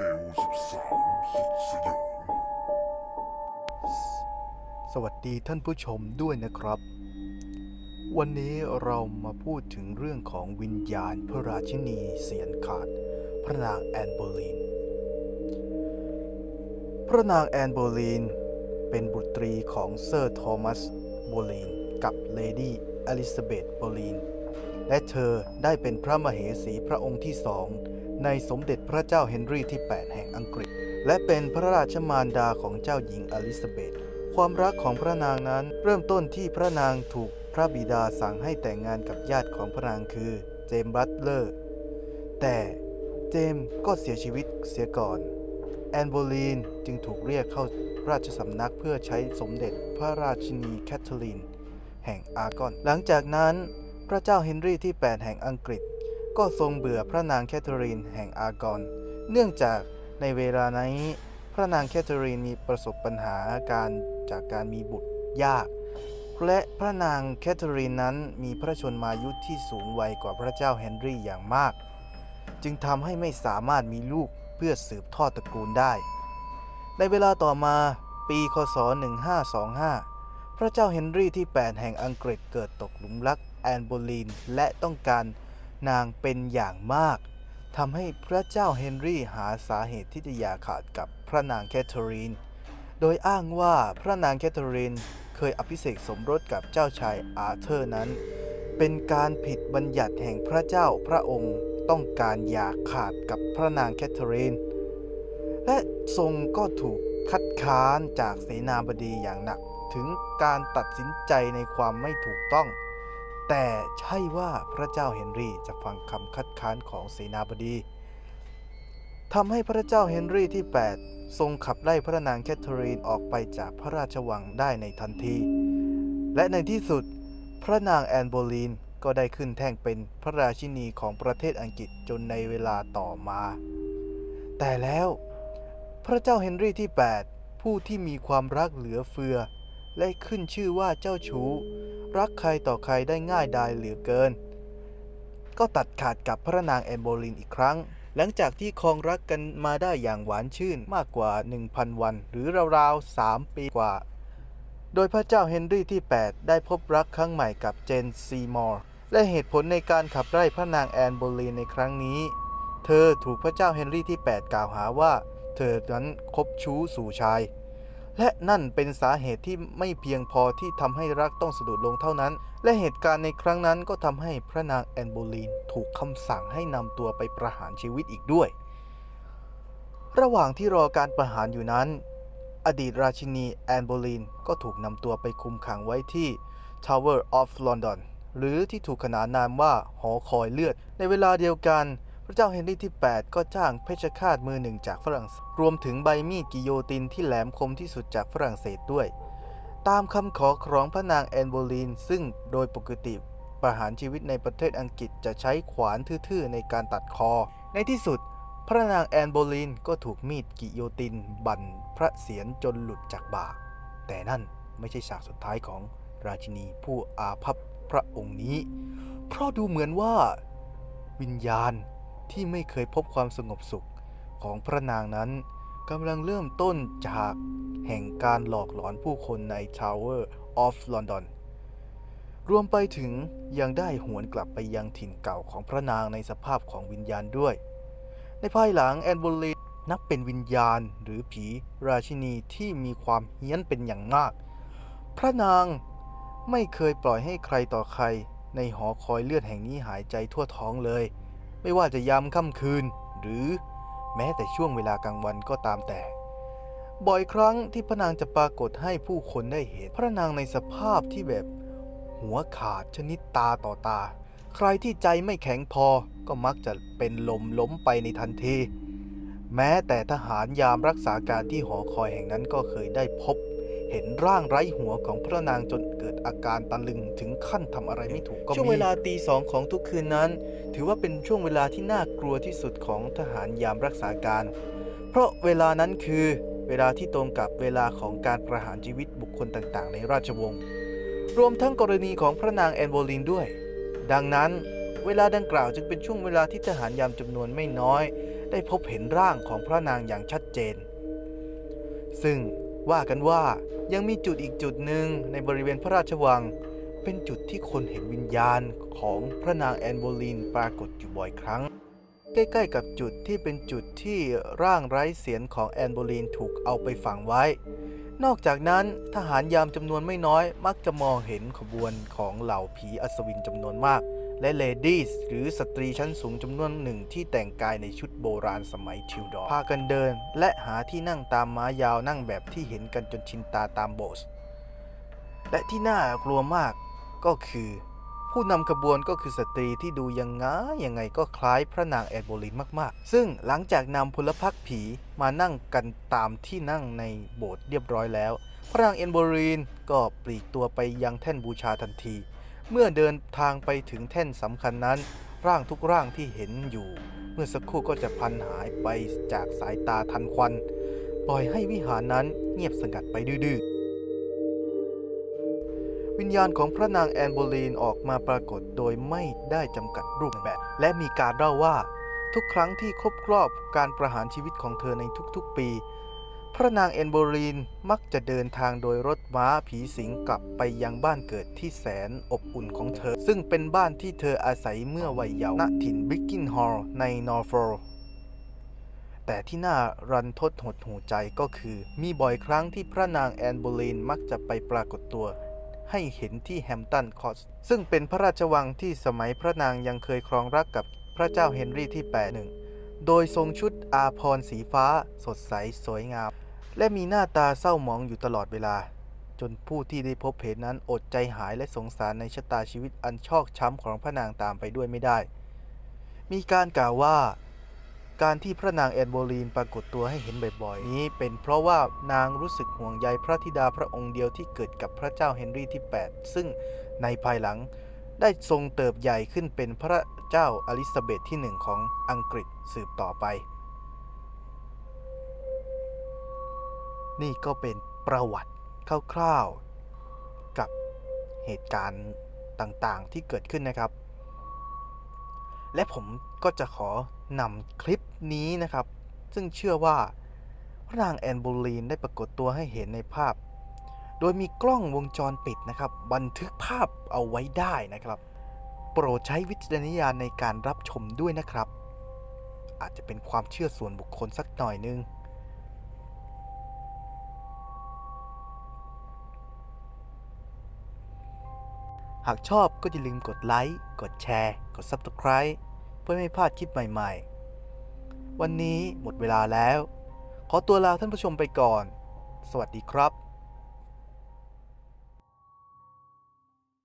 ลสิบสามสุดสยองสวัสดีท่านผู้ชมด้วยนะครับ วันนี้เรามาพูดถึงเรื่องของวิญญาณพระราชินีเสียนขาด พระนางแอนโบลีนพระนางแอนโบลีนเป็นบุตรีของเซอร์โทมัสโบลีนกับเลดี้อลิซาเบธโบลีนและเธอได้เป็นพระมเหสีพระองค์ที่สอง ในสมเด็จพระเจ้าเฮนรี่ที่ 8 แห่งอังกฤษ และเป็นพระราชมารดาของเจ้าหญิงอลิซาเบธความรักของพระนางนั้นเริ่มต้นที่พระนางถูกพระบิดาสั่งให้แต่งงานกับญาติของพระนางคือเจมส์บัตเลอร์ แต่เจมส์ก็เสียชีวิตเสียก่อน แอนโบลีนจึงถูกเรียกเข้าราชสำนักเพื่อใช้สมเด็จพระราชินีแคทเธอรีนแห่งอาร์กอน หลังจากนั้นพระเจ้าเฮนรี่ที่ 8 แห่งอังกฤษ ก็ทรงเบื่อพระนางแคทเธอรีนแห่งอาร์กอน เนื่องจากในเวลานี้พระนางแคทเธอรีนมีประสบปัญหาการจากการมีบุตรยาก และพระนางแคทเธอรีนนั้นมีพระชนมายุที่สูงวัยกว่าพระเจ้าเฮนรี่อย่างมาก จึงทำให้ไม่สามารถมีลูกเพื่อสืบทอดตระกูลได้ ในเวลาต่อมาปีคศ 1525 พระเจ้าเฮนรี่ที่ 8 แห่งอังกฤษเกิดตกหลุมรักแอนโบลีนและต้องการ นางเป็นอย่างมากทำให้พระเจ้าเฮนรี่หาสาเหตุที่จะอย่าขาดกับพระนางแคทเธอรีน โดยอ้างว่าพระนางแคทเธอรีนเคยอภิเษกสมรสกับเจ้าชายอาเธอร์นั้น เป็นการผิดบัญญัติแห่งพระเจ้าพระองค์ต้องการอย่าขาดกับพระนางแคทเธอรีน และทรงก็ถูกคัดค้านจากเสนาบดีอย่างหนักถึงการตัดสินใจในความไม่ถูกต้อง แต่ใช่ว่าพระเจ้าเฮนรี่จะฟังคำคัดค้านของเสนาบดีทำให้พระเจ้าเฮนรี่ที่ 8 ทรงขับไล่พระนางแคทเธอรีนออกไปจากพระราชวังได้ในทันที และในที่สุด พระนางแอนโบลีนก็ได้ขึ้นแท่งเป็นพระราชินีของประเทศอังกฤษจนในเวลาต่อมา แต่แล้ว พระเจ้าเฮนรี่ที่ 8 ผู้ที่มีความรักเหลือเฟือ และขึ้นชื่อว่าเจ้าชู้ รักใครต่อใครได้ง่ายดายเหลือเกิน ก็ตัดขาดกับพระนางแอนโบลินอีกครั้ง หลังจากที่ครองรักกันมาได้อย่างหวานชื่นมากกว่า 1,000 วัน หรือราวๆ 3 ปีกว่า โดยพระเจ้าเฮนรี่ที่ 8 ได้พบรักครั้งใหม่กับเจนซีมอร์และเหตุผลในการขับไล่พระนางแอนโบลีนในครั้งนี้ เธอถูกพระเจ้าเฮนรี่ที่ 8 กล่าวหาว่า เธอนั้นคบชู้สู่ชาย และนั่นเป็นสาเหตุที่ไม่เพียงพอที่ทำให้รักต้องสะดุดลงเท่านั้น และเหตุการณ์ในครั้งนั้นก็ทำให้พระนางแอนโบลีนถูกคำสั่งให้นำตัวไปประหารชีวิตอีกด้วย ระหว่างที่รอการประหารอยู่นั้น อดีตราชินีแอนโบลีนก็ถูกนำตัวไปคุมขังไว้ที่ Tower of London หรือที่ถูกขนานนามว่าหอคอยเลือด ในเวลาเดียวกัน ระเจ้าเฮนรี่ที่ 8 ก็จ้างเพชฌฆาตมือหนึ่งจากฝรั่งเศสรวมถึงใบมีดกิโยตินที่แหลมคมที่สุดจากฝรั่งเศสด้วย ตามคำขอของพระนางแอนโบลีน ซึ่งโดยปกติประหารชีวิตในประเทศอังกฤษจะใช้ขวานทื่อๆในการตัดคอ ในที่สุด พระนางแอนโบลีนก็ถูกมีดกิโยติน บั่นพระเศียรจนหลุดจากบ่า แต่นั่นไม่ใช่ฉากสุดท้ายของราชินีผู้อาภัพพระองค์นี้ เพราะดูเหมือนว่า วิญญาณ ที่ไม่เคยพบความสงบสุขของพระนางนั้นกำลังเริ่มต้นจากแห่งการหลอกหลอนผู้คนใน Tower of London รวมไปถึงยังได้หวนกลับไปยังถิ่นเก่าของพระนางในสภาพของวิญญาณด้วย ในภายหลังแอนโบลีนับเป็นวิญญาณหรือผีราชินีที่มีความเฮี้ยนเป็นอย่างมาก พระนางไม่เคยปล่อยให้ใครต่อใครในหอคอยเลือดแห่งนี้หายใจทั่วท้องเลย ไม่ว่าจะยามค่ำคืน หรือแม้แต่ช่วงเวลากลางวันก็ตามแต่ บ่อยครั้งที่พระนางจะปรากฏให้ผู้คนได้เห็น พระนางในสภาพที่แบบหัวขาดชนิดตาต่อตา ใครที่ใจไม่แข็งพอก็มักจะเป็นลมล้มไปในทันที แม้แต่ทหารยามรักษาการที่หอคอยแห่งนั้นก็เคยได้พบ เห็นร่างไร้หัวของพระนางจนเกิดอาการตะลึงถึงขั้นทำอะไรไม่ถูกก็มีช่วงเวลาตีสองของทุกคืนนั้น ถือว่าเป็นช่วงเวลาที่น่ากลัวที่สุดของทหารยามรักษาการ เพราะเวลานั้นคือเวลาที่ตรงกับเวลาของการประหารชีวิตบุคคลต่างๆ ในราชวงศ์รวมทั้งกรณีของพระนางแอนโบลีนด้วย ดังนั้นเวลาดังกล่าวจึงเป็นช่วงเวลาที่ทหารยามจำนวนไม่น้อย ได้พบเห็นร่างของพระนางอย่างชัดเจน ซึ่ง ว่ากันว่ายังมีจุดอีกจุดหนึ่งในบริเวณพระราชวัง เป็นจุดที่คนเห็นวิญญาณของพระนางแอนโบลีนปรากฏอยู่บ่อยครั้ง ใกล้ๆกับจุดที่เป็นจุดที่ร่างไร้เสียนของแอนโบลีนถูกเอาไปฝังไว้ นอกจากนั้นทหารยามจำนวนไม่น้อย มักจะมองเห็นขบวนของเหล่าผีอัศวินจำนวนมาก และเลดี้หรือสตรีชั้นสูงจำนวนหนึ่งที่แต่งกายในชุดโบราณสมัยทิวดอร์พากันเดิน และหาที่นั่งตามม้ายาวนั่งแบบที่เห็นกันจนชินตาตามโบสถ์และที่น่ากลัวมากก็คือ ผู้นำขบวนก็คือสตรีที่ดูยังไงยังไงก็คล้ายพระนางแอนโบลินมากๆ ซึ่งหลังจากนำพลพรรคผีมานั่งกันตามที่นั่งในโบสถ์เรียบร้อยแล้ว พระนางแอนโบลินก็ปลีกตัวไปยังแท่นบูชาทันที เมื่อเดินทางไปถึงแท่นสำคัญนั้น ร่างทุกร่างที่เห็นอยู่ เมื่อสักครู่ก็จะพันหายไปจากสายตาทันควัน ปล่อยให้วิหารนั้นเงียบสงัดไปดื้อวิญญาณของพระนางแอนโบลีนออกมาปรากฏโดยไม่ได้จำกัดรูปแบบ และมีการเล่าว่า ทุกครั้งที่ครบรอบการประหารชีวิตของเธอในทุกๆปี พระนางแอนโบลีนมักจะเดินทางโดยรถม้าผีสิงกลับไปยังบ้านเกิดที่แสนอบอุ่นของเธอ ซึ่งเป็นบ้านที่เธออาศัยเมื่อวัยเยาว์ณถิ่นบิกกินฮอลล์ในนอร์ฟอร์แต่ที่น่ารันทดหดหูใจก็คือ มีบ่อยครั้งที่พระนางแอนโบลีนมักจะไปปรากฏตัว ให้เห็นที่แฮมตันคอสซึ่งเป็นพระราชวังที่สมัยพระนางยังเคยครองรักกับพระเจ้าเฮนรี่ที่8หนึ่งโดยทรงชุดอาพรณ์สีฟ้าสดใสสวยงาม และมีหน้าตาเศร้าหมองอยู่ตลอดเวลา จนผู้ที่ได้พบเห็นนั้นอดใจหายและสงสารในชะตาชีวิตอันชอกช้ำของพระนางตามไปด้วยไม่ได้ มีการกล่าวว่า การที่พระนางแอนโบลีนปรากฏตัวให้เห็นบ่อยๆ นี้เป็นเพราะว่านางรู้สึกห่วงใยพระธิดาพระองค์เดียวที่เกิดกับพระเจ้าเฮนรี่ที่ 8 ซึ่งในภายหลังได้ทรงเติบใหญ่ขึ้นเป็นพระเจ้าอลิซาเบธที่หนึ่งของอังกฤษสืบต่อไป นี่ก็เป็นประวัติคร่าวๆกับเหตุการณ์ต่างๆที่เกิดขึ้นนะครับ และผมก็จะขอนำคลิปนี้นะครับ ซึ่งเชื่อว่าพระนางแอนโบลีนได้ปรากฏตัวให้เห็นในภาพ โดยมีกล้องวงจรปิดนะครับ บันทึกภาพเอาไว้ได้นะครับ โปรดใช้วิจารณญาณในการรับชมด้วยนะครับ อาจจะเป็นความเชื่อส่วนบุคคลสักหน่อยนึง หากชอบก็อย่าลืมกดไลค์ กดแชร์ กด Subscribe เพื่อไม่พลาดคลิปใหม่ๆ วันนี้หมดเวลาแล้ว ขอตัวลาท่านผู้ชมไปก่อน สวัสดีครับ